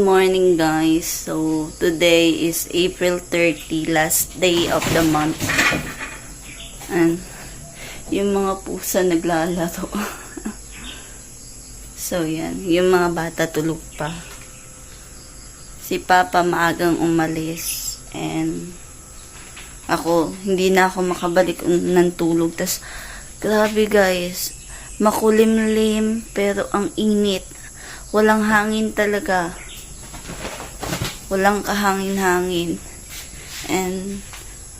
morning guys. So today is April 30, last day of the month. And yung mga pusa naglalaro. so yan, yung mga bata tulog pa. Si Papa maagang umalis and ako, hindi na ako makabalik ng tulog. Tas, grabe guys, makulimlim pero ang init. Walang hangin talaga. Walang kahangin-hangin. And,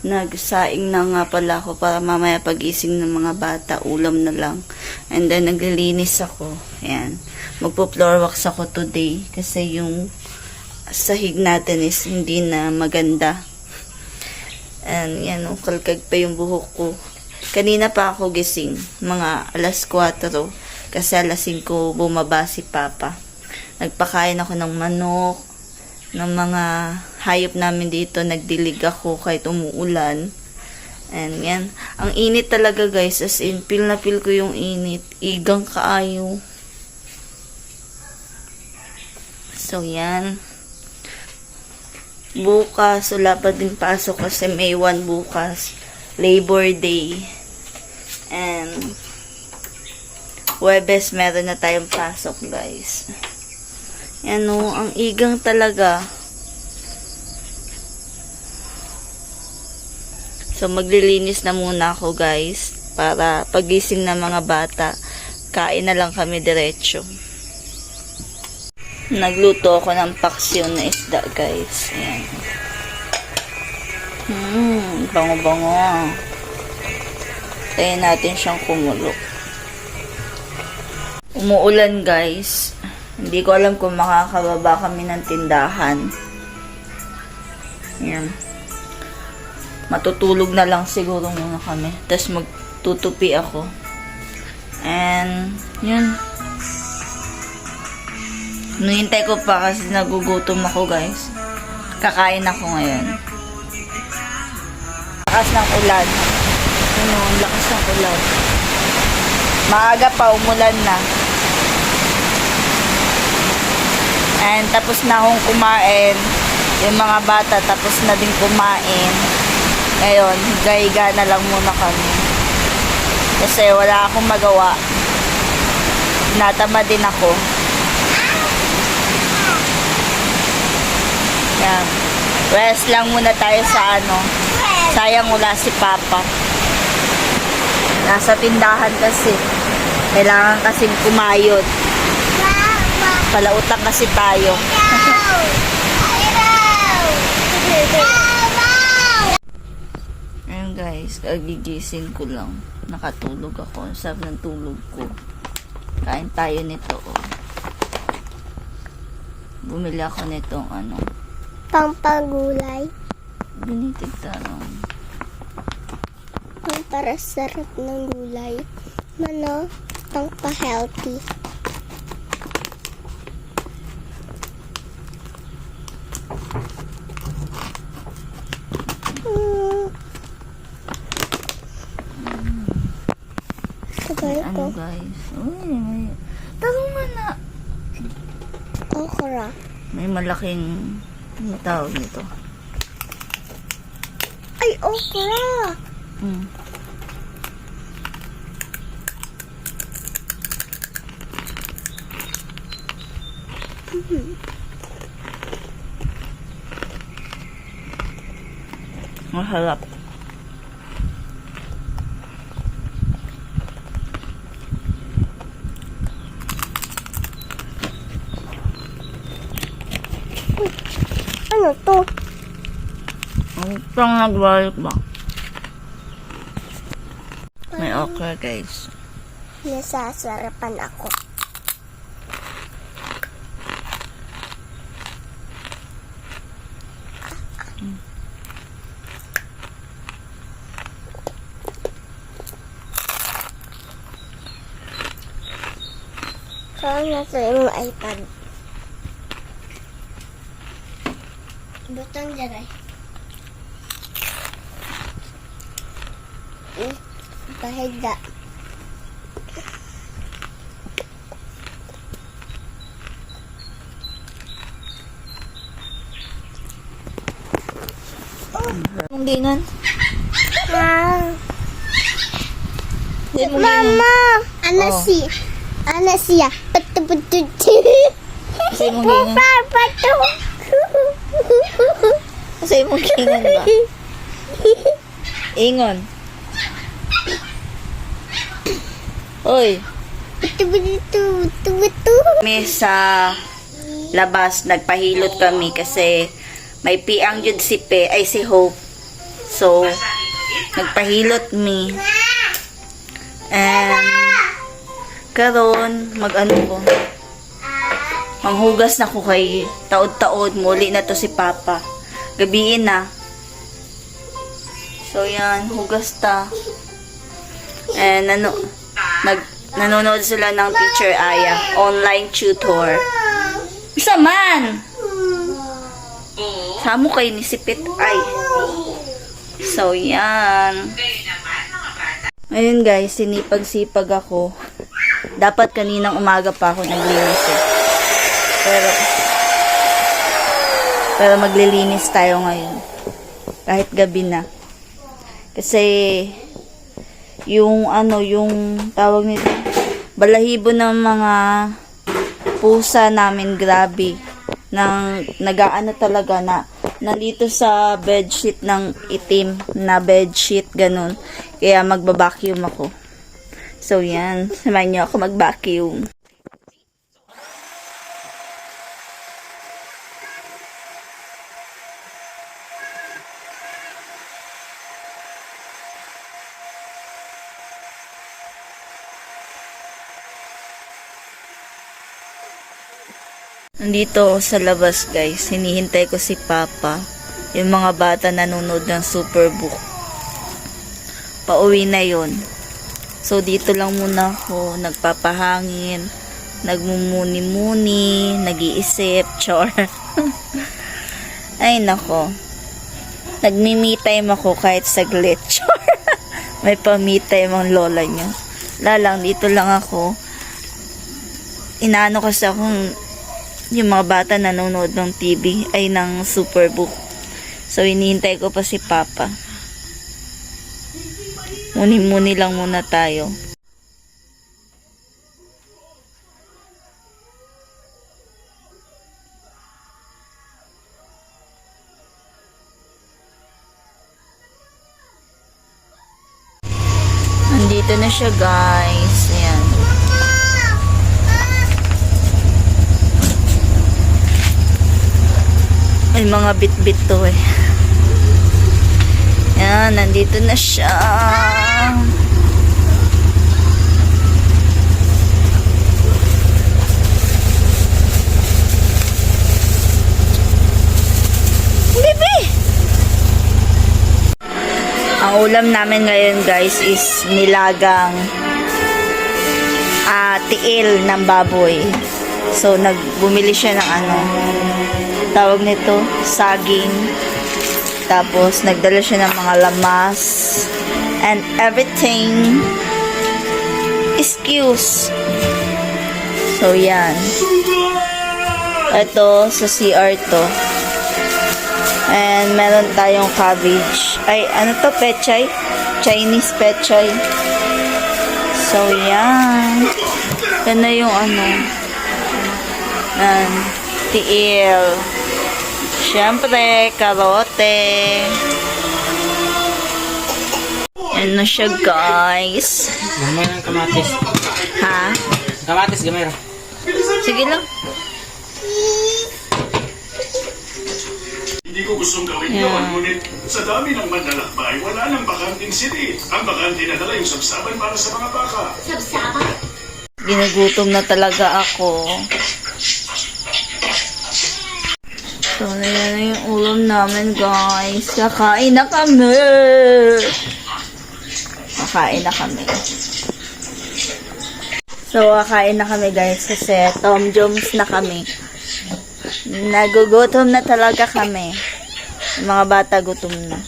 nagsaing na nga pala ako para mamaya pagising ng mga bata, ulam na lang. And then, naglilinis ako. Ayan. Magpo-floor wax ako today kasi yung sahig natin is hindi na maganda. And yan, kalkag pa yung buhok ko. Kanina pa ako gising, mga alas 4. Kasi alas 5 bumaba si Papa. Nagpakain ako ng manok, ng mga hayop namin dito. Nagdilig ako kahit umuulan. And yan. Ang init talaga guys. As in, feel na feel ko yung init. Igang kaayo. So yan. Bukas, wala pa din pasok kasi May 1 bukas. Labor Day. And, Webes, meron na tayong pasok, guys. Yan o, ang igang talaga. So, maglilinis na muna ako, guys. Para pagising ng mga bata, kain na lang kami diretso. Nagluto ako ng paksyon na isda, guys. Ayan. Hmm, bango-bango. Tayo natin siyang kumulo. Umuulan, guys. Hindi ko alam kung makakababa kami ng tindahan. Ayan. Matutulog na lang siguro muna kami. Tapos magtutupi ako. And, yun. Nuhintay ko pa kasi nagugutom ako, guys. Kakain ako ngayon. Lakas ng ulan. Ano, lakas ng ulan. Maaga pa, umulan na. And tapos na akong kumain. Yung mga bata tapos na din kumain. Ngayon, higa-higa na lang muna kami. Kasi wala akong magawa. Natama din ako. Yan. Rest lang muna tayo sa ano. Sayang wala si Papa. Nasa tindahan kasi. Kailangan kasing kumayod. Palautang kasi tayo. Ayun guys, kagigising ko lang. Nakatulog ako. Ang sarap ng tulog ko. Kain tayo nito. Oh. Bumili ako nitong ano. Pampagulay. Binitig tanong. Pang para sarap ng gulay. Ano? Pang pa-healthy. Sabay ko. Ano guys? Uy, may... Tanong nga na. Okra. May malaking... Ano tawag nito? Ay, okra! Hmm. Maharap. Ano to? Ang pang nagbalik ba? May okra guys. Nasasarapan ako. ang nasa yung iPad. Butang jaray. Bahida. Mong gingan? Ah. Mama! Anasi. Oh. Ano siya? Patu patu Kasi mo gingan. Patu. Kasi mo gingan ba? Ingon. Oy. Kami sa labas, nagpahilot kami kasi may piang jud si Pe, ay si Hope. So, nagpahilot mi. And, karon mag ano ko, manghugas na ko kay taod-taod, muli na to si Papa. Gabiin na. So, yan, hugas ta. And, ano, nag, nanonood sila ng Teacher Aya, online tutor. Isa man! Samo kayo ni Sipit ay. So, yan. Ayun guys, sinipag-sipag ako. Dapat kaninang umaga pa ako naglinis eh. Pero, pero maglilinis tayo ngayon. Kahit gabi na. Kasi, yung ano, yung tawag nito, balahibo ng mga pusa namin, grabe. Nang, nagaano talaga na, nandito sa bedsheet ng itim na bedsheet, ganun. Kaya magbabacuum ako. So, yan. Samahan niyo ako mag-vacuum. Nandito ako sa labas guys. Hinihintay ko si Papa. Yung mga bata nanonood ng Superbook. Pauwi na yon. So dito lang muna ako. Nagpapahangin. Nagmumuni-muni. Nag-iisip. Chor. Ay nako. Nagmi-me time ako kahit saglit. Chor. May pa-me time ang lola niyo. Lalang dito lang ako. Inaano kasi akong yung mga bata nanonood ng TV ay ng Superbook. So, hinihintay ko pa si Papa. Muni-muni lang muna tayo. Andito na siya guys. Ayan. May mga bit-bit to eh. Yan, nandito na siya. Bibi! Ang ulam namin ngayon guys is nilagang ah, tiil ng baboy. So, nagbumili siya ng ano, tawag nito, saging. Tapos, nagdala siya ng mga lamas. And everything. Excuse. So, yan. Ito, sa CR to. And, meron tayong cabbage. Ay, ano to, pechay? Chinese pechay. So, yan. Yan na yung ano. Yan. Tiil. Siyempre, karote. Na siya, guys. Gamay ng kamatis. Ha? Kamatis, gamay ra. Sige lang. Hindi ko gustong gawin yun, ngunit sa dami ng manlalakbay, wala nang bakanting city. Ang bakante na dala yung sabsaban para sa mga baka. Ginugutom na talaga ako. So, na yan na yung ulam namin, guys. Kakain na kami! Kakain na kami. So, kakain na kami, guys. Kasi Tom Jones na kami. Nagugutom na talaga kami. Mga bata gutom na.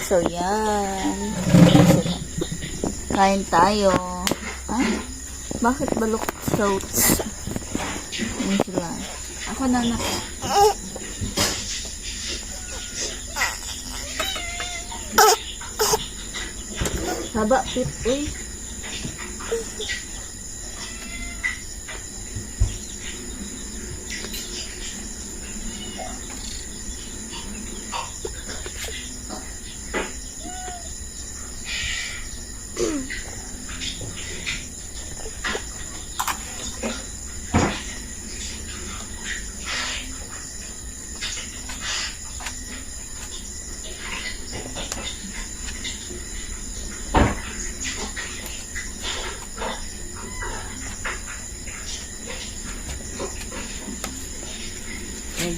So, yan. Kain tayo. Ah? Bakit balok throats? Ano sila? Ako na na. Haba, pit, uy.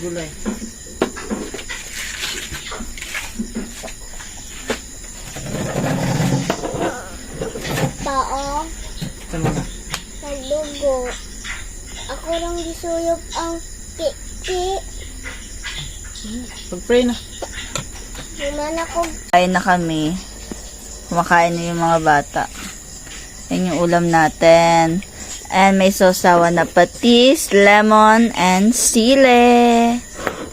Gulay. Tao, Ito mga. nagdugo. Ako lang gisuyog ang tiki. Pag-pray na. Human ako Kain na kami. Kumakain na yung mga bata. Yan yung ulam natin. And may sausawan na patis, lemon, and sile.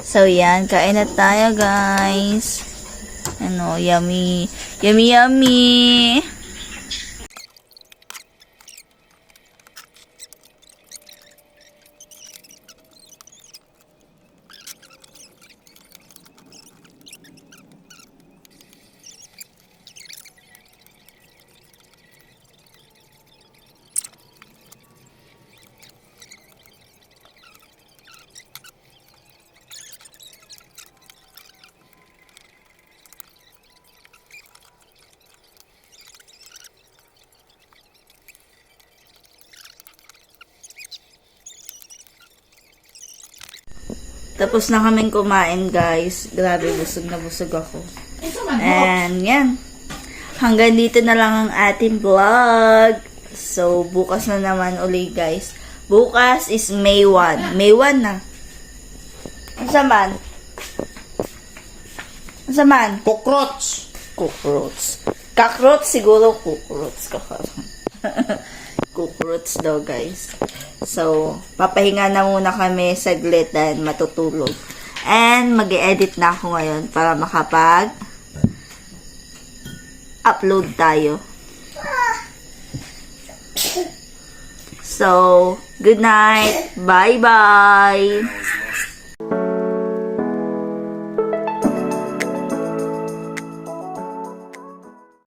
So, yan. Kain na tayo, guys. Ano, yummy. Yummy, yummy. Tapos na kaming kumain, guys. Grabe, busog na busog ako. And, yan. Hanggang dito na lang ang ating vlog. So, bukas na naman uli, guys. Bukas is May 1. May 1 na. Ano man? Ano man? Cockroach! Cockroach. Cockroach siguro cockroach ka cockroach daw guys. So, papahinga na muna kami saglit and matutulog. And mag edit na ako ngayon para makapag upload tayo. So, good night. Bye-bye.